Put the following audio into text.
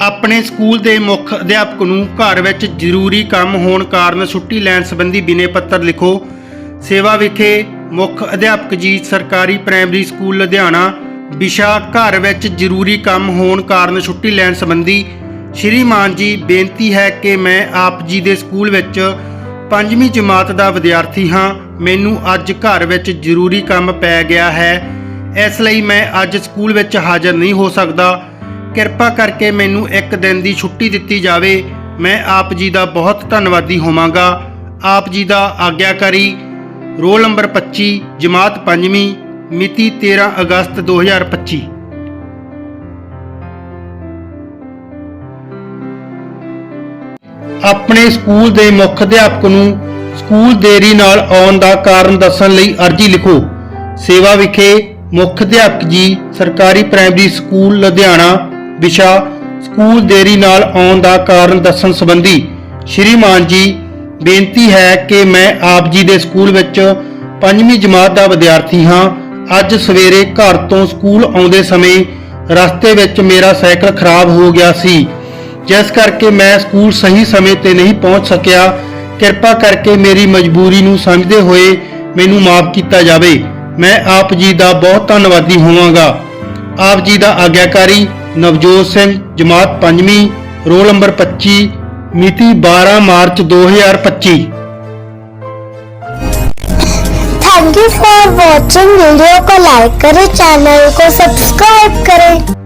ਆਪਣੇ ਸਕੂਲ ਦੇ ਮੁੱਖ ਅਧਿਆਪਕ ਨੂੰ ਘਰ ਵਿੱਚ ਜ਼ਰੂਰੀ ਕੰਮ ਹੋਣ ਕਾਰਨ ਛੁੱਟੀ ਲੈਣ ਸੰਬੰਧੀ ਬਿਨੇ ਪੱਤਰ ਲਿਖੋ। ਸੇਵਾ ਵਿਖੇ ਮੁੱਖ ਅਧਿਆਪਕ ਜੀ, ਸਰਕਾਰੀ ਪ੍ਰਾਇਮਰੀ ਸਕੂਲ ਲੁਧਿਆਣਾ, ਵਿਸ਼ਾ ਘਰ ਵਿੱਚ ਜ਼ਰੂਰੀ ਕੰਮ ਹੋਣ ਕਾਰਨ ਛੁੱਟੀ ਲੈਣ ਸੰਬੰਧੀ ਸ਼੍ਰੀ ਮਾਨ ਜੀ ਬੇਨਤੀ ਹੈ ਕਿ ਮੈਂ ਆਪ ਜੀ ਦੇ ਸਕੂਲ ਵਿੱਚ ਪੰਜਵੀਂ ਜਮਾਤ ਦਾ ਵਿਦਿਆਰਥੀ ਹਾਂ। ਮੈਨੂੰ ਅੱਜ ਘਰ ਵਿੱਚ ਜ਼ਰੂਰੀ ਕੰਮ ਪੈ ਗਿਆ ਹੈ। ਇਸ ਲਈ ਮੈਂ ਅੱਜ ਸਕੂਲ ਵਿੱਚ ਹਾਜ਼ਰ ਨਹੀਂ ਹੋ ਸਕਦਾ। ਕਿਰਪਾ ਕਰਕੇ ਮੈਨੂੰ ਇੱਕ ਦਿਨ ਦੀ ਛੁੱਟੀ ਦਿੱਤੀ ਜਾਵੇ। ਮੈਂ ਆਪ ਜੀ ਦਾ ਬਹੁਤ ਧੰਨਵਾਦੀ ਹੋਵਾਂਗਾ। ਆਪ ਜੀ ਦਾ ਆਗਿਆਕਾਰੀ, ਰੋਲ ਨੰਬਰ 25 ਜਮਾਤ 5ਵੀਂ ਮਿਤੀ 13 ਅਗਸਤ 2025 ਆਪਣੇ ਸਕੂਲ ਦੇ ਮੁੱਖ ਅਧਿਆਪਕ ਨੂੰ ਸਕੂਲ ਦੇਰੀ ਨਾਲ ਆਉਣ ਦਾ ਕਾਰਨ ਦੱਸਣ ਲਈ ਅਰਜ਼ੀ ਲਿਖੋ। ਸੇਵਾ ਵਿਖੇ ਮੁੱਖ ਅਧਿਆਪਕ ਜੀ, ਸਰਕਾਰੀ ਪ੍ਰਾਇਮਰੀ ਸਕੂਲ, ਲੁਧਿਆਣਾ ਵਿਸ਼ਾ ਸਕੂਲ ਦੇਰੀ ਨਾਲ ਆਉਣ ਦਾ ਕਾਰਨ ਦੱਸਣ ਸੰਬੰਧੀ ਸ਼੍ਰੀਮਾਨ ਜੀ, ਬੇਨਤੀ ਹੈ ਕਿ ਮੈਂ ਆਪ ਜੀ ਦੇ ਸਕੂਲ ਵਿੱਚ ਪੰਜਵੀਂ ਜਮਾਤ ਦਾ ਵਿਦਿਆਰਥੀ ਹਾਂ। ਅੱਜ ਸਵੇਰੇ ਘਰ ਤੋਂ ਸਕੂਲ ਆਉਂਦੇ ਸਮੇਂ ਰਸਤੇ ਵਿੱਚ ਮੇਰਾ ਸਾਈਕਲ ਖਰਾਬ ਹੋ ਗਿਆ ਸੀ। ਜਿਸ ਕਰਕੇ ਮੈਂ ਸਕੂਲ ਸਹੀ ਸਮੇਂ ਤੇ ਨਹੀਂ ਪਹੁੰਚ ਸਕਿਆ। ਕਿਰਪਾ ਕਰਕੇ ਮੇਰੀ ਮਜਬੂਰੀ ਨੂੰ ਸਮਝਦੇ ਹੋਏ ਮੈਨੂੰ ਮਾਫ ਕੀਤਾ ਜਾਵੇ। ਮੈਂ ਆਪ ਜੀ ਦਾ ਬਹੁਤ ਧੰਨਵਾਦੀ ਹੋਵਾਂਗਾ। ਆਪ ਜੀ ਦਾ ਆਗਿਆਕਾਰੀ ਨਵਜੋਤ ਸਿੰਘ ਜਮਾਤ 5ਵੀਂ ਰੋਲ ਨੰਬਰ 25 ਮਿਤੀ 12 March 2025 thank you for watching video को लाइक करें चैनल को सब्सक्राइब करें